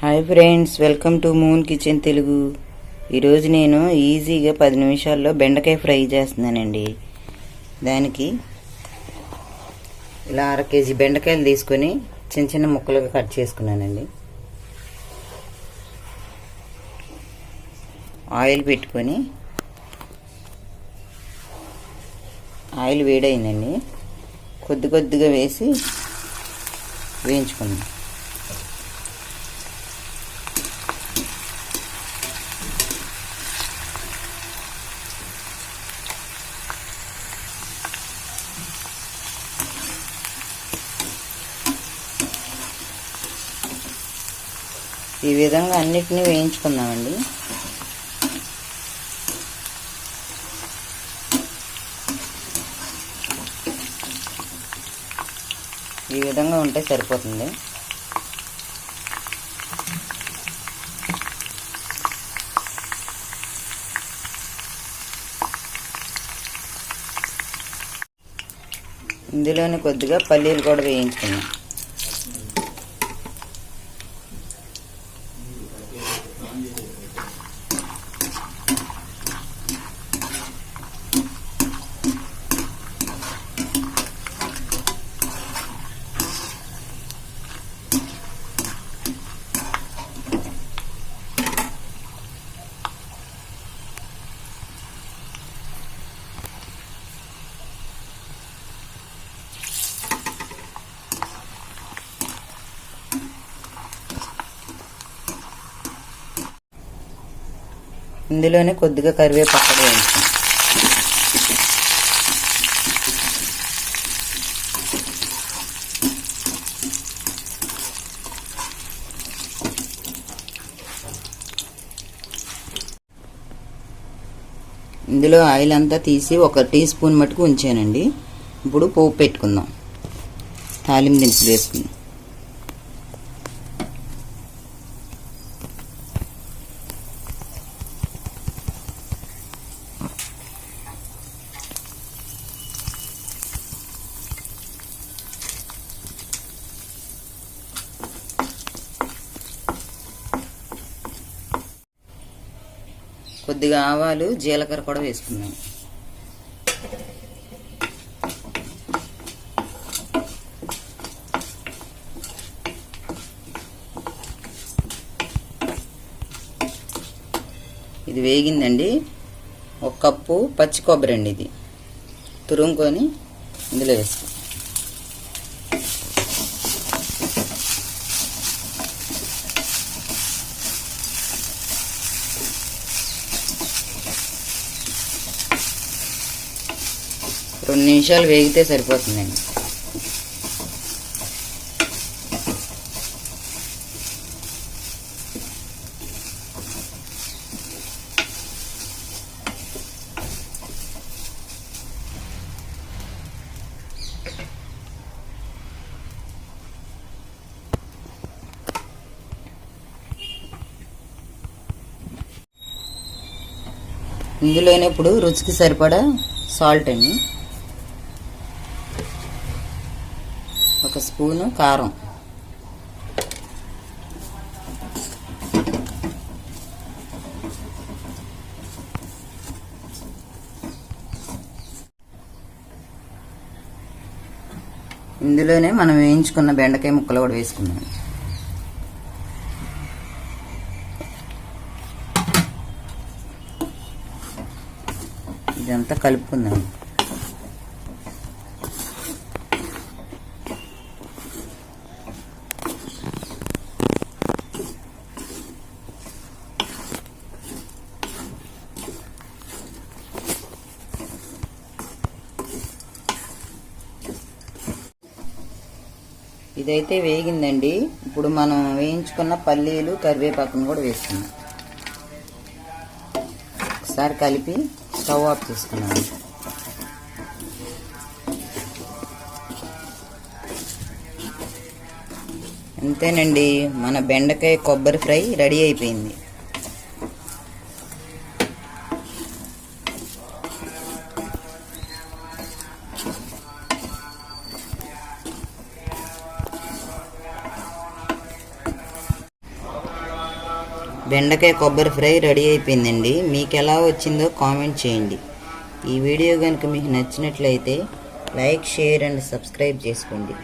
Hi friends welcome to moon kitchen Telugu. ఈరోజు నేను ఈజీగా పది నిమిషాల్లో బెండకాయ ఫ్రై చేస్తున్నానండి. దానికి ఇలా అర కేజీ బెండకాయలు తీసుకొని చిన్న చిన్న ముక్కలుగా కట్ చేసుకున్నానండి. ఆయిల్ పెట్టుకొని ఆయిల్ వేడైందండి. కొద్ది కొద్దిగా వేసి వేయించుకున్నాను ఈ విధంగా అన్నిటినీ వేయించుకుందామండి. ఈ విధంగా ఉంటే సరిపోతుంది. ఇందులోనే కొద్దిగా పల్లీలు కూడా వేయించుకున్నాం ఇందులోనే కొద్దిగా కరివేపాకు వేయించాం ఇందులో ఆయిల్ అంతా తీసి ఒక టీ స్పూన్ మటుకు ఉంచానండి. ఇప్పుడు పోపు పెట్టుకుందాం. తాలింపు దినుసులు వేసుకుందాం. కొద్దిగా ఆవాలు జీలకర్ర కూడా వేసుకున్నాం ఇది వేగిందండి. ఒక కప్పు పచ్చి కొబ్బరి అండి ఇది. తురుముకొని ఇందులో వేసుకో. రెండు నిమిషాలు వేగితే సరిపోతుందండి. ఇందులోనే ఇప్పుడు రుచికి సరిపడా సాల్ట్ అండి. ఒక స్పూను కారం. ఇందులోనే మనం వేయించుకున్న బెండకాయ ముక్కలు కూడా వేసుకున్నాం ఇదంతా కలుపుకుందాం. ఇదైతే వేగిందండి. ఇప్పుడు మనం వేయించుకున్న పల్లీలు కరివేపాకును కూడా వేసుకున్నాం ఒకసారి కలిపి స్టవ్ ఆఫ్ చేసుకున్నాను అంతేనండి మన బెండకాయ కొబ్బరి ఫ్రై రెడీ అయిపోయింది. బెండకాయ కొబ్బరి ఫ్రై రెడీ అయిపోయిందండి. మీకు ఎలా వచ్చిందో కామెంట్ చేయండి. ఈ వీడియో కనుక మీకు నచ్చినట్లయితే లైక్ షేర్ అండ్ సబ్స్క్రైబ్ చేసుకోండి.